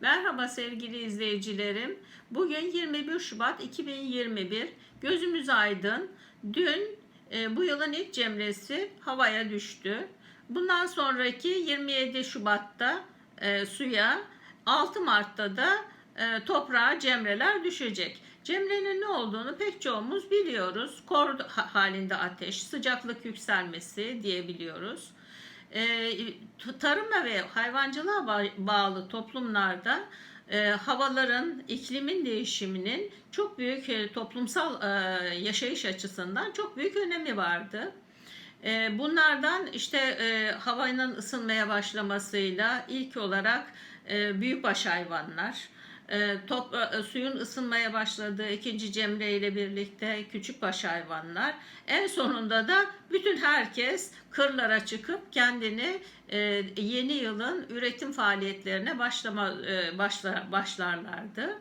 Merhaba sevgili izleyicilerim. Bugün 21 Şubat 2021. Gözümüz aydın. Dün e, bu yılın ilk cemresi havaya düştü. Bundan sonraki 27 Şubat'ta e, suya, 6 Mart'ta da e, toprağa cemreler düşecek. Cemrenin ne olduğunu pek çoğumuz biliyoruz. Kor ha- halinde ateş, sıcaklık yükselmesi diyebiliyoruz. E, tarıma ve hayvancılığa ba- bağlı toplumlarda e, havaların, iklimin değişiminin çok büyük e, toplumsal e, yaşayış açısından çok büyük önemi vardı. E, bunlardan işte e, havanın ısınmaya başlamasıyla ilk olarak e, büyükbaş hayvanlar, e, top, e, suyun ısınmaya başladığı ikinci cemre ile birlikte küçükbaş hayvanlar, en sonunda da bütün herkes kırlara çıkıp kendini e, yeni yılın üretim faaliyetlerine başlama e, başla, başlarlardı.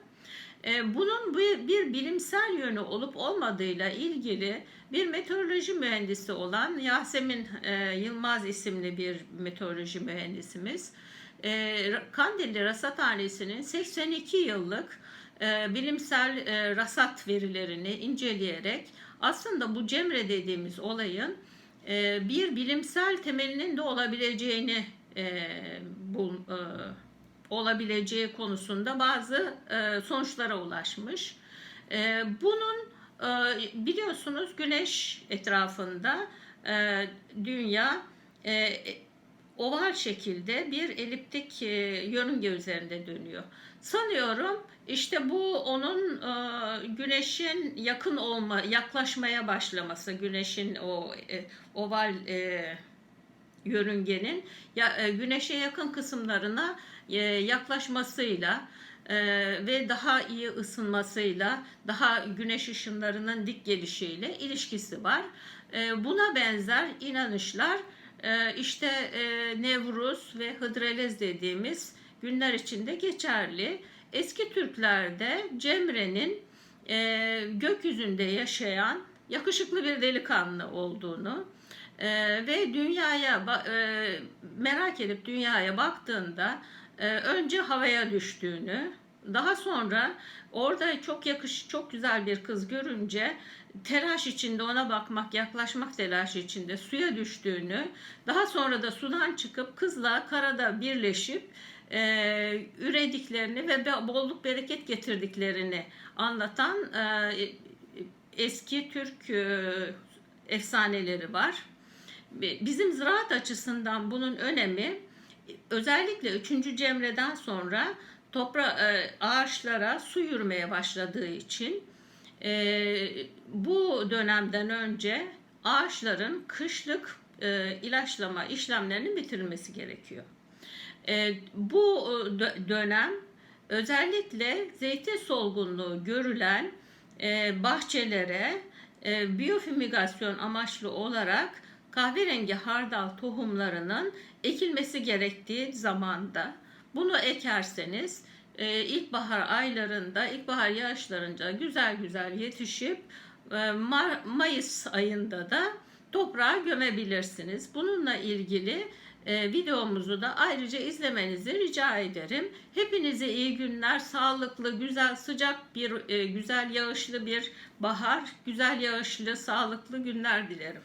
E, Bunun bir, bir bilimsel yönü olup olmadığıyla ilgili bir meteoroloji mühendisi olan Yasemin e, Yılmaz isimli bir meteoroloji mühendisimiz e, Kandilli Rasathanesi'nin 82 yıllık e, bilimsel e, rasat verilerini inceleyerek aslında bu Cemre dediğimiz olayın e, bir bilimsel temelinin de olabileceğini e, bul, e, olabileceği konusunda bazı e, sonuçlara ulaşmış. E, bunun e, biliyorsunuz Güneş etrafında e, Dünya e, oval şekilde bir eliptik e, yörünge üzerinde dönüyor. Sanıyorum işte bu onun e, güneşin yakın olma, yaklaşmaya başlaması, güneşin o e, oval yörüngenin güneşe yakın kısımlarına yaklaşmasıyla ve daha iyi ısınmasıyla, daha güneş ışınlarının dik gelişiyle ilişkisi var. Buna benzer inanışlar e, işte Nevruz ve Hıdrellez dediğimiz günler içinde geçerli. Eski Türklerde Cemre'nin e, gökyüzünde yaşayan yakışıklı bir delikanlı olduğunu e, ve dünyaya e, merak edip dünyaya baktığında önce havaya düştüğünü, daha sonra orada çok yakış, çok güzel bir kız görünce telaş içinde ona bakmak, yaklaşmak telaşı içinde suya düştüğünü, daha sonra da sudan çıkıp kızla karada birleşip e, ürediklerini ve bolluk bereket getirdiklerini anlatan e, eski Türk e, efsaneleri var. Bizim ziraat açısından bunun önemi özellikle 3. Cemre'den sonra topra e, ağaçlara su yürümeye başladığı için e, bu dönemden önce ağaçların kışlık e, ilaçlama işlemlerinin bitirilmesi gerekiyor. Bu dö- dönem özellikle zeytin solgunluğu görülen bahçelere biyofümigasyon amaçlı olarak kahverengi hardal tohumlarının ekilmesi gerektiği zamanda bunu ekerseniz e, ilkbahar aylarında, ilkbahar yağışlarında güzel güzel yetişip e, Mar- Mayıs ayında da toprağa gömebilirsiniz. Bununla ilgili e, videomuzu da ayrıca izlemenizi rica ederim. Hepinize iyi günler, sağlıklı, güzel, sıcak bir, e, güzel yağışlı bir bahar, güzel yağışlı, sağlıklı günler dilerim.